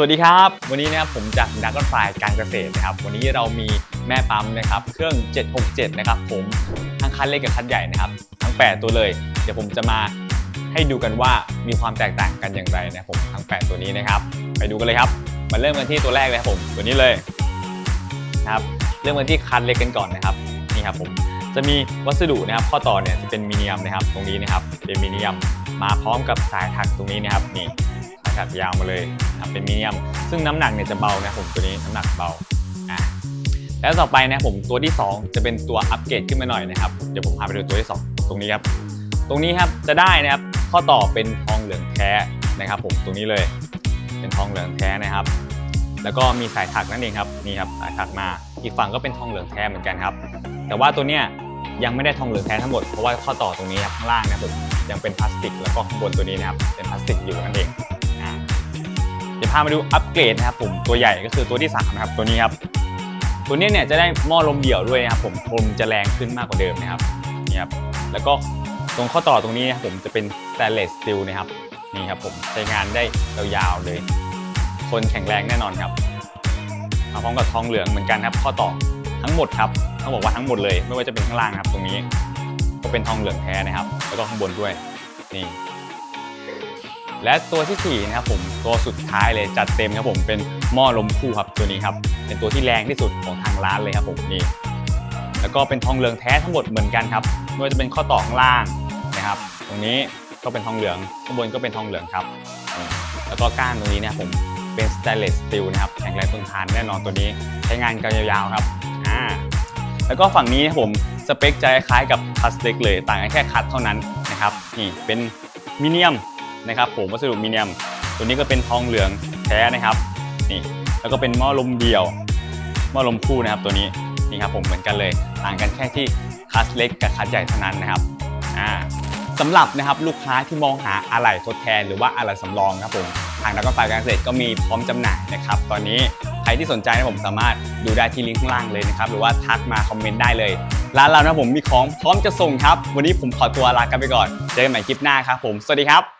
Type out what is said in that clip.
วัสดีครับ วันนี้นะครับผมจากดักกอนไฟการเกษตรนะครับ วันนี้เรามีแม่ปั๊มนะครับเครื่อง 767 นะครับผมทั้งคันเล็กกับคันใหญ่นะครับทั้ง 8 ตัวเลย เดี๋ยวผมจะมาให้ดูกันว่ามีความแตกต่างกันอย่างไรนะครับผมทั้ง 8 ตัวนี้นะครับ ไปดูกันเลยครับมาเริ่มกันที่ตัวแรกเลยครับผมตัวนี้เลยนะครับเริ่มกันที่คันเล็กกันก่อนนะครับนี่ครับผมจะมีวัสดุนะครับ ข้อต่อเนี่ยจะเป็นมิเนียมนะครับ ตรงนี้นะครับเป็นมิเนียมมาพร้อมกับสายถักตรงนี้นะครับนี่ สายถักยาวมาเลยนะเป็นมิเนียม ซึ่งน้ำหนักเนี่ยจะเบานะผมตัวนี้น้ำหนักเบาอะแล้วต่อไปนะผมตัวที่ 2 จะเป็นตัวอัปเกรดขึ้นมาหน่อยนะครับเดี๋ยวผมพาไปดูตัวที่ 2 ตรงนี้ครับตรงนี้ครับจะได้นะครับข้อต่อเป็นทองเหลืองแท้นะครับ ผมตรงนี้เลยเป็นทองเหลืองแท้นะครับ แล้วก็มีสายถักนั่นเองครับนี่ครับสายถักมาอีกฝั่งก็เป็นทองเหลืองแท้เหมือนกันครับ แต่ว่าตัวเนี้ยยังไม่ได้ทองเหลืองแท้ทั้งหมดเพราะว่าข้อต่อตรงนี้ครับข้างล่างนะผมยังเป็นพลาสติก แล้วก็ข้างบนตัวนี้นะครับเป็นพลาสติกอยู่นั่นเอง พามาดูอัปเกรดนะครับผมตัวใหญ่ก็คือตัวที่3นะครับตัวนี้ครับตัวนี้เนี่ยจะได้หม้อลมเดี่ยวด้วยนะครับผมลมจะแรงขึ้นมากกว่าเดิมนะครับนี่ครับแล้วก็ตรงข้อต่อตรงนี้นะครับผมจะเป็น stainless steel นะครับนี่ครับผมใช้งานได้ยาวๆเลยทนแข็งแรงแน่นอนครับมาพร้อมกับทองเหลืองเหมือนกันครับ ข้อต่อทั้งหมดครับต้องบอกว่าทั้งหมดเลย ไม่ว่าจะเป็นข้างล่างครับ ตรงนี้ ก็เป็นทองเหลืองแท้นะครับ แล้วก็ข้างบนด้วยนี่ และตัวที่สี่นะครับผมตัวสุดท้ายเลยจัดเต็มครับผมเป็นหม้อลมคู่ครับตัวนี้ครับเป็นตัวที่แรงที่สุดของทางร้านเลยครับผมนี่แล้วก็เป็นทองเหลืองแท้ทั้งหมดเหมือนกันครับไม่ว่าจะเป็นข้อต่อข้างล่างนะครับ ตรงนี้ก็เป็นทองเหลืองข้างบนก็เป็นทองเหลืองครับ แล้วก็ก้านตรงนี้เนะครับผมเป็น stainless steel นะครับแข็งแรงทนทานแน่นอนตัวนี้ใช้งานกันยาวๆครับอ่าแล้วก็ฝั่งนี้นะผมสเปคจะคล้ายกับคัสเล็กเลย ต่างกันแค่คัดเท่านั้นนะครับนี่เป็นมิเนียม นะครับผมวัสดุมิเนียม ตัวนี้ก็เป็นทองเหลืองแท้นะครับนี่แล้วก็เป็นหม้อลมเดี่ยว หม้อลมคู่นะครับตัวนี้นี่ครับผมเหมือนกันเลย ต่างกันแค่ที่คัสเล็กกับคัสใหญ่เท่านั้นนะครับอ่าสำหรับนะครับลูกค้าที่มองหาอะไหล่ทดแทนหรือว่าอะไหล่สำรองครับผมทางดักกอนไฟการเกษตรก็มีพร้อมจำหน่ายนะครับ ตอนนี้ใครที่สนใจนะผมสามารถดูได้ที่ลิงก์ข้างล่างเลยนะครับ หรือว่าทักมาคอมเมนต์ได้เลย ร้านเรานะผมมีของพร้อมจะส่งครับ วันนี้ผมขอตัวลากันไปก่อน เจอกันใหม่คลิปหน้าครับผม สวัสดีครับ